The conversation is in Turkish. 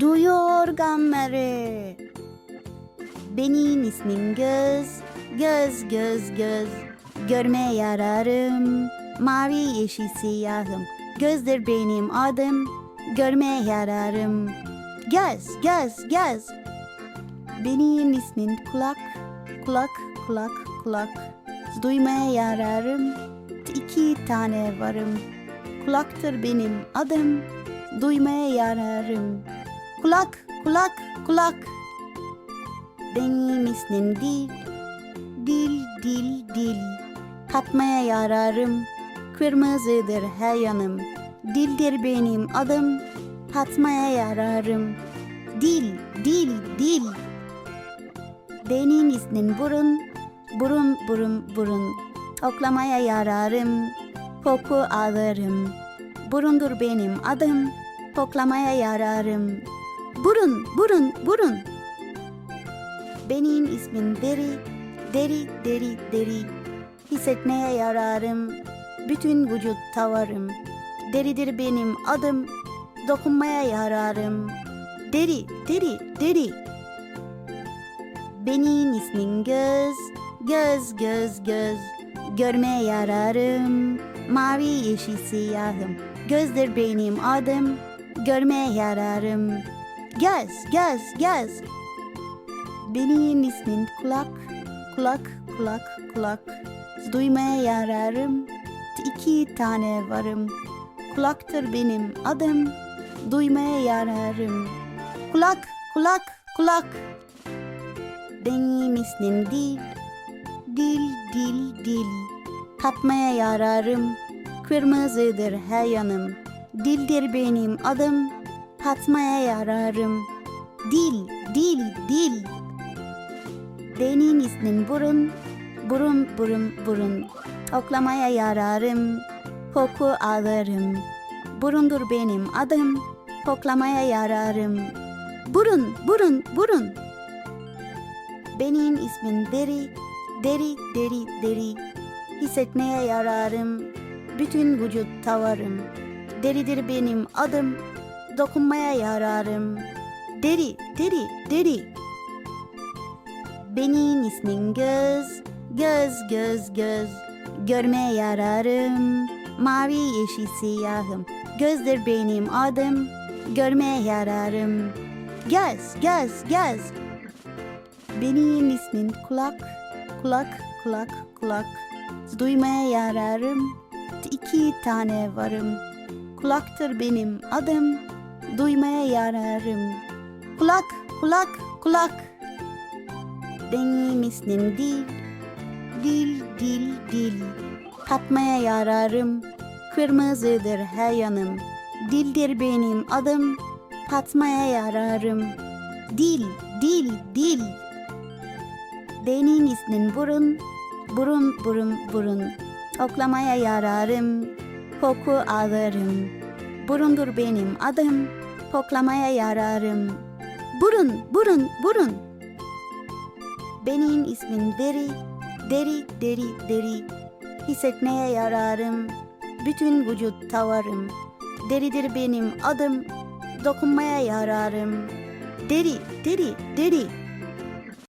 Duyuyor gamları. Benim ismim Göz, Göz, Göz, Göz. Görmeye yararım, mavi yeşil siyahım. Gözdür benim adım, görmeye yararım. Göz, göz, göz. Benim ismim kulak, kulak, kulak, kulak. Duymaya yararım, iki tane varım. Kulaktır benim adım, duymaya yararım. Kulak, kulak, kulak. Benim ismim dil, dil, dil, dil. Tatmaya yararım, kırmızıdır her yanım. Dildir benim adım, tatmaya yararım. Dil, dil, dil. Benim ismim burun, burun, burun, burun. Oklamaya yararım, koku alırım. Burundur benim adım, koklamaya yararım. Burun, burun, burun. Benim ismim deri, deri, deri, deri. Hissetmeye yararım, bütün vücut tavarım. Deridir benim adım, dokunmaya yararım. Deri, deri, deri. Benim ismim göz, göz, göz, göz. Görmeye yararım, mavi yeşil siyahım. Gözdür benim adım, görmeye yararım. Göz, göz, göz. Benim ismim kulak, kulak, kulak, kulak. Duymaya yararım, iki tane varım. Kulaktır benim adım, duymaya yararım. Kulak, kulak, kulak. Benim ismim dil, dil, dil, dil. Tatmaya yararım, kırmızıdır her yanım. Dildir benim adım, tatmaya yararım. Dil, dil, dil. Benim ismim burun, burun, burun, burun. Oklamaya yararım, koku alırım. Burundur benim adım, koklamaya yararım. Burun, burun, burun. Benim ismim deri, deri, deri, deri. Hissetmeye yararım, bütün vücut tavarım. Deridir benim adım, dokunmaya yararım. Deri, deri, deri. Benim ismim göz, göz, göz, göz. Görmeye yararım, mavi yeşil siyahım. Gözdür benim adım, görmeye yararım. Göz, göz, göz. Benim ismim kulak, kulak, kulak, kulak. Duymaya yararım, iki tane varım. Kulaktır benim adım, duymaya yararım. Kulak, kulak, kulak. Benim ismim dil, dil, dil, dil. Tatmaya yararım, kırmızıdır her yanım. Dildir benim adım, tatmaya yararım. Dil, dil, dil. Benim ismim burun, burun, burun, burun. Oklamaya yararım, koku alırım. Burundur benim adım, koklamaya yararım. Burun, burun, burun. Benim ismim deri, deri, deri, deri. Hissetmeye yararım, bütün vücut tavarım. Deridir benim adım, dokunmaya yararım. Deri, deri, deri.